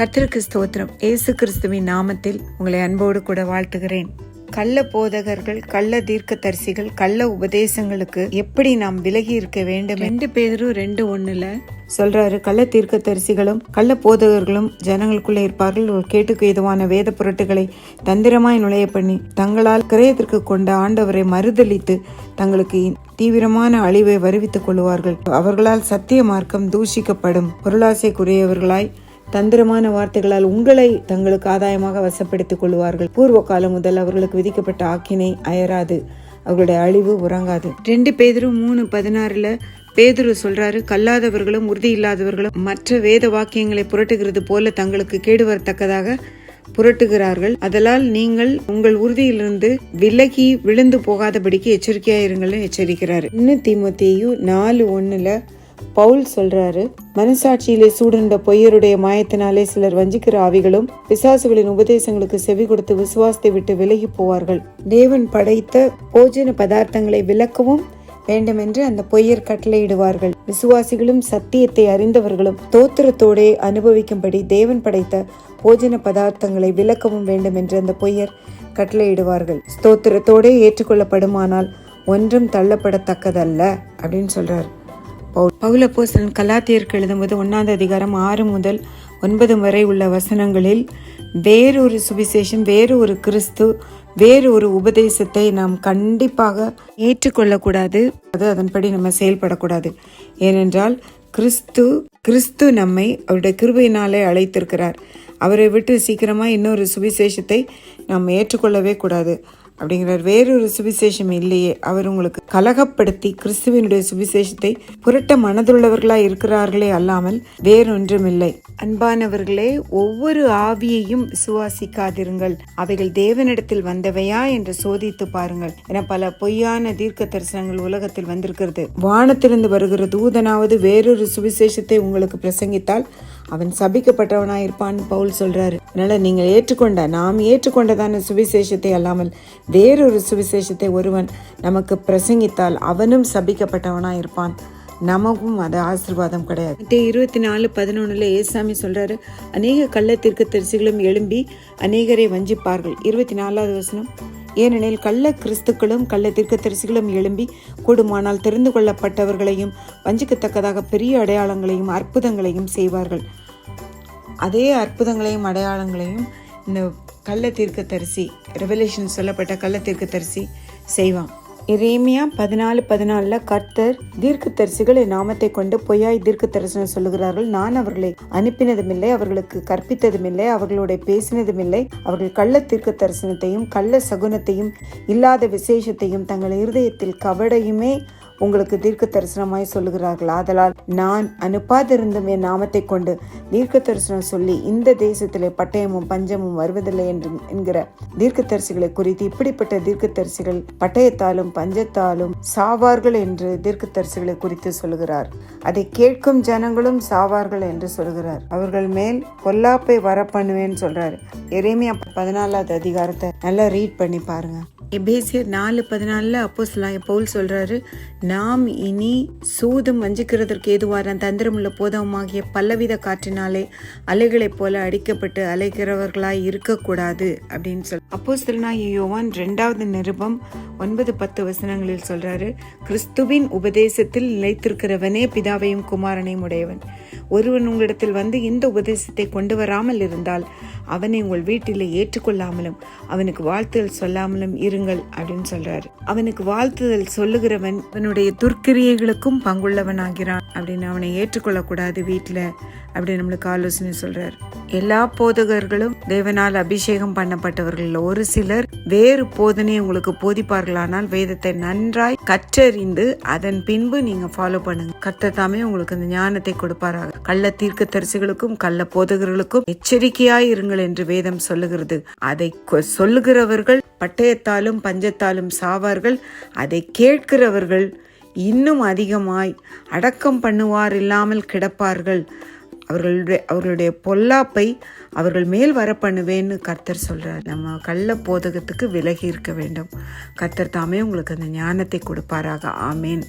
கர்த்தருக்கு ஸ்தோத்திரம். இயேசு கிறிஸ்துவின் நாமத்தில் உங்களை அன்போடு கூட வாழ்த்துகிறேன். கள்ள போதகர்கள் கள்ள தீர்க்கதரிசிகள் கள்ள உபதேசங்களுக்கு எப்படி நாம் விலகி இருக்க வேண்டும்? ரெண்டு பேரும் ரெண்டு ஒண்ணுல. சொல்றாரு கள்ள தீர்க்கதரிசிகளும் கள்ள போதகர்களும் ஜனங்களுக்குள்ளே இருப்பார்கள். ஒரு கேட்டுக்கு ஏதுவான வேத பொருட்டுகளை தந்திரமாய் நுழைய பண்ணி தங்களால் கிரயத்திற்கு கொண்ட ஆண்டவரை மறுதளித்து தங்களுக்கு தீவிரமான அழிவை வருவித்துக் கொள்வார்கள் அவர்களால் சத்திய மார்க்கம் தூஷிக்கப்படும். பொருளாசைக்குரியவர்களாய் தந்திரமான வார்த்தைகளால் உங்களை தங்களுக்கு ஆதாயமாக வசப்படுத்திக் கொள்வார்கள். பூர்வ காலம் முதல் அவர்களுக்கு விதிக்கப்பட்ட ஆக்கினை அயராது. அவர்களுடைய அழிவு உறங்காது. ரெண்டு பேதரும் மூணு பதினாறுல பேதுரு சொல்றாரு கல்லாதவர்களும் உறுதி இல்லாதவர்களும் மற்ற வேத வாக்கியங்களை புரட்டுகிறது போல தங்களுக்கு கேடு வரத்தக்கதாக புரட்டுகிறார்கள். அதலால் நீங்கள் உங்கள் உறுதியிலிருந்து விலகி விழுந்து போகாதபடிக்கு எச்சரிக்கையா இருங்கள்னு எச்சரிக்கிறாரு. இன்னும் தீமோத்தேயு நாலு ஒண்ணுல பவுல் சொல்றாரு மனசாட்சியிலே சூடுண்ட பொய்யருடைய மாயத்தினாலே சிலர் வஞ்சிக்கிற ஆவிகளும் பிசாசுகளின் உபதேசங்களுக்கு செவி கொடுத்து விசுவாசத்தை விட்டு விலகி போவார்கள். தேவன் படைத்த போஜன பதார்த்தங்களை விளக்கவும் வேண்டுமென்று அந்த பொய்யர் கட்டளையிடுவார்கள். விசுவாசிகளும் சத்தியத்தை அறிந்தவர்களும் தோத்திரத்தோடே அனுபவிக்கும்படி தேவன் படைத்த போஜன பதார்த்தங்களை விளக்கவும் வேண்டும் என்று அந்த பொய்யர் கட்டளையிடுவார்கள். ஸ்தோத்திரத்தோடே ஏற்றுக்கொள்ளப்படுமானால் ஒன்றும் தள்ளப்படத்தக்கதல்ல அப்படின்னு சொல்றாரு. பவுல். பவுலப்போஸ்தலன் கலாத்தியருக்கு எழுதும்போது ஒன்றாவது அதிகாரம் ஆறு முதல் ஒன்பது வரை உள்ள வசனங்களில் வேறொரு சுவிசேஷம் வேறு ஒரு கிறிஸ்து வேறு ஒரு உபதேசத்தை நாம் கண்டிப்பாக ஏற்றுக்கொள்ளக்கூடாது. அது அதன்படி நம்ம செயல்படக்கூடாது. ஏனென்றால் கிறிஸ்து கிறிஸ்து நம்மை அவருடைய கிருபையினாலே அழைத்திருக்கிறார். அவரை விட்டு சீக்கிரமாக இன்னொரு சுவிசேஷத்தை நாம் ஏற்றுக்கொள்ளவே கூடாது. அப்படிங்கிறார். வேறொரு சுவிசேஷம் இல்லையே. அவர் உங்களுக்கு கலகப்படுத்தி கிறிஸ்துவனுடைய சுவிசேஷத்தை புரட்ட மனதுள்ளவர்களாய் இருக்கிறார்களே அல்லாமல் வேறொன்றும் இல்லை அன்பானவர்களே ஒவ்வொரு ஆவியையும் சுவாசிக்காதிருங்கள் அவைகள் தேவனிடத்தில் வந்தவையா என்று சோதித்து பாருங்கள். என பல பொய்யான தீர்க்க தரிசனங்கள் உலகத்தில் வந்திருக்கிறது. வானத்திலிருந்து வருகிற தூதனாவது வேறொரு சுவிசேஷத்தை உங்களுக்கு பிரசங்கித்தால் அவன் சபிக்கப்பட்டவனாக இருப்பான்னு பவுல் சொல்கிறாரு அதனால் நீங்கள் ஏற்றுக்கொண்ட நாம் ஏற்றுக்கொண்டதான சுவிசேஷத்தை அல்லாமல் வேறொரு சுவிசேஷத்தை ஒருவன் நமக்கு பிரசங்கித்தால் அவனும் சபிக்கப்பட்டவனாக இருப்பான். நமக்கும் அது ஆசிர்வாதம் கிடையாது. இருபத்தி நாலு பதினொன்னுல ஏசாமி சொல்றாரு அநேக கள்ள தரிசிகளும் எழும்பி அநேகரை வஞ்சிப்பார்கள். இருபத்தி நாலாவது வசனம் ஏனெனில் கள்ள கிறிஸ்துக்களும் கள்ள தீர்க்கதரிசிகளும் எழும்பி கூடுமானால் தெரிந்து கொள்ளப்பட்டவர்களையும் வஞ்சிக்கத்தக்கதாக பெரிய அடையாளங்களையும் அற்புதங்களையும் செய்வார்கள். அதே அற்புதங்களையும் அடையாளங்களையும் இந்த கள்ள தீர்க்கதரிசி ரெவலேஷன் சொல்லப்பட்ட கள்ள தீர்க்கதரிசி செய்வான். இரேமியா பதினாலு பதினாலில் கர்த்தர் தீர்க்க தரிசிகள் என் நாமத்தை கொண்டு பொய்யாய் தீர்க்க தரிசனம் சொல்லுகிறார்கள். நான் அவர்களை அனுப்பினதுமில்லை அவர்களுக்கு கற்பித்ததுமில்லை அவர்களுடைய பேசினதுமில்லை. அவர்கள் கள்ள தீர்க்க தரிசனத்தையும் கள்ள சகுனத்தையும் இல்லாத விசேஷத்தையும் தங்கள் இருதயத்தில் கவடையுமே உங்களுக்கு தீர்க்க தரிசனமாய் சொல்லுகிறார்கள்? ஆதலால் நான் அனுப்பாதிருந்தும் என் நாமத்தை கொண்டு தீர்க்க தரிசனம் சொல்லி இந்த தேசத்திலே பட்டயமும் பஞ்சமும் வருவதில்லை என்று என்கிற தீர்க்க தரிசிகளை குறித்து இப்படிப்பட்ட தீர்க்க தரிசிகள் பட்டயத்தாலும் பஞ்சத்தாலும் சாவார்கள் என்று தீர்க்க தரிசிகளை குறித்து சொல்லுகிறார். அதை கேட்கும் ஜனங்களும் சாவார்கள் என்று சொல்கிறார் அவர்கள் மேல் பொல்லாப்பை வர பண்ணுவேன்னு சொல்றாரு. எரேமியா பதினாலாவது அதிகாரத்தை நல்லா ரீட் பண்ணி பாருங்க. எபேசியர் நாலு பதினாலில் அப்போ பவுல் சொல்கிறாரு நாம் இனி சூதும் வஞ்சிக்கிறதற்கு ஏதுவான தந்திரமுள்ள போதமாகிய பலவித காற்றினாலே அலைகளைப் போல அடிக்கப்பட்டு அலைகிறவர்களாய் இருக்கக்கூடாது அப்படின்னு சொல் அப்போ யோவான் ரெண்டாவது நிருபம் ஒன்பது பத்து வசனங்களில் சொல்கிறாரு கிறிஸ்துவின் உபதேசத்தில் நிலைத்திருக்கிறவனே பிதாவையும் குமாரனையும் உடையவன். ஒருவன் உங்களிடத்தில் வந்து இந்த உபதேசத்தை கொண்டு வராமல் இருந்தால் அவனை உங்கள் வீட்டில் ஏற்றுக்கொள்ளாமலும் அவனுக்கு வாழ்த்துதல் சொல்லாமலும் இருங்கள் அப்படின்னு சொல்றாரு. அவனுக்கு வாழ்த்துதல் சொல்லுகிறவன் அவனுடைய துர்க்கிரியைகளுக்கும் பங்குள்ளவன் ஆகிறான் அப்படின்னு அவனை ஏற்றுக்கொள்ளக்கூடாது வீட்டில் அப்படின்னு நம்மளுக்கு ஆலோசனை சொல்றாரு. எல்லா போதகர்களும் தேவனால் அபிஷேகம் பண்ணப்பட்டவர்கள் ஒரு சிலர் வேறு போதனை உங்களுக்கு போதிப்பார்களானால் வேதத்தை நன்றாய் கற்றறிந்து அதன் பின்பு நீங்க ஃபாலோ பண்ணுங்க. கத்த தாமே உங்களுக்கு அந்த ஞானத்தை கொடுப்பாராக. கள்ள தீர்க்க தரிசிகளுக்கும் கள்ள போதகர்களுக்கும் எச்சரிக்கையாய் இருங்கள் என்று வேதம் சொல்லுகிறது. அதை சொல்லுகிறவர்கள் பட்டயத்தாலும் பஞ்சத்தாலும் சாவார்கள். அதை கேட்கிறவர்கள் இன்னும் அதிகமாய் அடக்கம் பண்ணுவார் இல்லாமல் கிடப்பார்கள். அவர்களுடைய அவர்களுடைய பொல்லாப்பை அவர்கள் மேல் வர பண்ணுவேன்னு கர்த்தர் சொல்கிறார் நம்ம கள்ள போதகத்துக்கு விலகி இருக்க வேண்டும். கர்த்தர் தாமே உங்களுக்கு அந்த ஞானத்தை கொடுப்பாராக. ஆமேன்.